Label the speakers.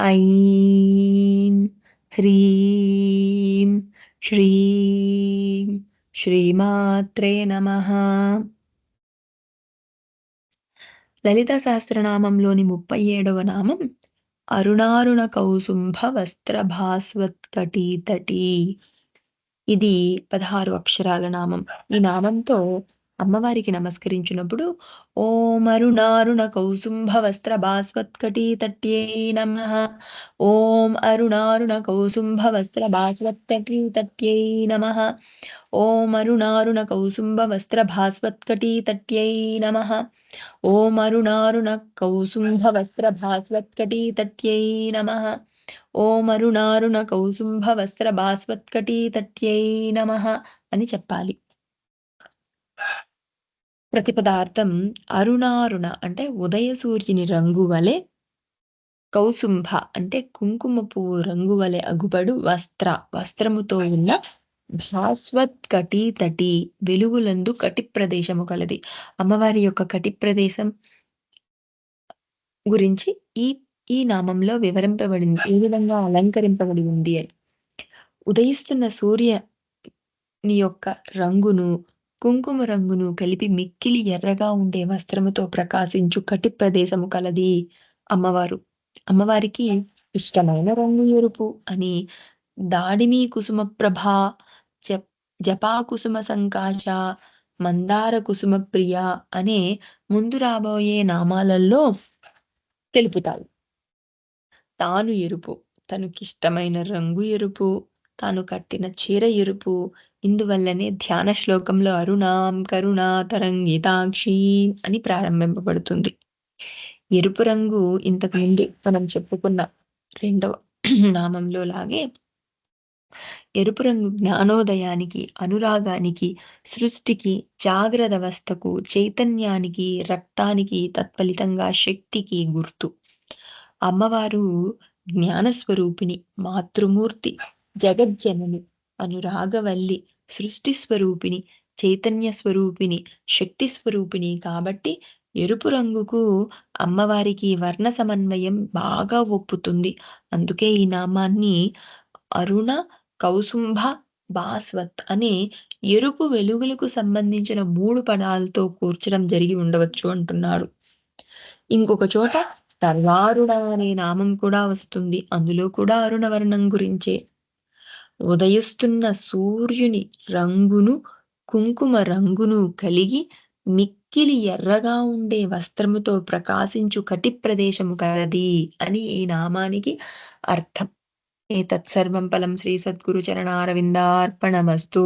Speaker 1: ఐం హ్రీం శ్రీం శ్రీమాత్రే నమ. లలిత సహస్రనామంలోని ముప్పై ఏడవ నామం అరుణారుణ కౌసుంభ వస్త్ర భాస్వత్కటీతటి ఇది పదహారు అక్షరాల నామం. ఈ నామంతో అమ్మవారికి నమస్కరించినప్పుడు ఓం అరుణారుణ కౌసుంభ వస్త్ర భాస్వత్కటీ తట్యై నమ. ఓం అరుణారుణ కౌసుంభ వస్త్ర భాస్వత్కటీ తట్యై నమ. ఓం అరుణారుణ కౌసుంభ వస్త్ర భాస్వత్కటీ తట్యై నమ. ఓం అరుణారుణ కౌసుంభ వస్త్ర భాస్వత్కటీ తట్యై నమ. ఓం అరుణారుణ కౌసుంభ వస్త్ర భాస్వత్కటీ తట్యై నమ అని చెప్పాలి. ప్రతిపదార్థం అరుణారుణ అంటే ఉదయ సూర్యుని రంగు వలె కౌసుంభ అంటే కుంకుమ పువ్వు రంగు వలె అగుబడు వస్త్ర వస్త్రముతో ఉన్న భాస్వత్ కటి తటి వెలుగులందు కటి ప్రదేశము కలది. అమ్మవారి యొక్క కటి ప్రదేశం గురించి ఈ ఈ నామంలో వివరింపబడింది ఏ విధంగా అలంకరింపబడి ఉంది అని. ఉదయిస్తున్న సూర్య నీ యొక్క రంగును కుంకుమ రంగును కలిపి మిక్కిలి ఎర్రగా ఉండే వస్త్రముతో ప్రకాశించు కటి ప్రదేశము కలది అమ్మవారు. అమ్మవారికి ఇష్టమైన రంగు ఎరుపు అని దాడిమి కుసుమ ప్రభ జపా కుసుమ సంకాశ మందార కుసుమ ప్రియ అనే ముందు రాబోయే నామాలలో తెలుపుతాయి తాను ఎరుపు తనకిష్టమైన రంగు ఎరుపు తాను కట్టిన చీర ఎరుపు ఇందువల్లనే ధ్యాన శ్లోకంలో అరుణాం కరుణా తరంగితాక్షి అని ప్రారంభింపబడుతుంది. ఎరుపు రంగు ఇంతకు ముందు మనం చెప్పుకున్న రెండవ నామంలో లాగే ఎరుపు రంగు జ్ఞానోదయానికి అనురాగానికి సృష్టికి జాగ్రత్త అవస్థకు చైతన్యానికి రక్తానికి తత్ఫలితంగా శక్తికి గుర్తు. అమ్మవారు జ్ఞానస్వరూపిణి మాతృమూర్తి జగజ్జనని. అనురాగవల్లి సృష్టి స్వరూపిణి చైతన్య స్వరూపిణి శక్తి స్వరూపిణి కాబట్టి ఎరుపు రంగుకు అమ్మవారికి వర్ణ సమన్వయం బాగా ఒప్పుతుంది. అందుకే ఈ నామాన్ని అరుణ కౌసుంభ బాస్వత్ అనే ఎరుపు వెలుగులకు సంబంధించిన మూడు పదాలతో కూర్చడం జరిగి ఉండవచ్చు అంటున్నాడు ఇంకొక చోట సర్వారుణ అనే నామం కూడా వస్తుంది. అందులో కూడా అరుణ వర్ణం గురించే. ఉదయిస్తున్న సూర్యుని రంగును కుంకుమ రంగును కలిగి మిక్కిలి ఎర్రగా ఉండే వస్త్రముతో ప్రకాశించు కటి ప్రదేశము కలది అని ఈ నామానికి అర్థం. ఏ తత్సర్వం ఫలం శ్రీ సద్గురు చరణారవిందార్పణమస్తు.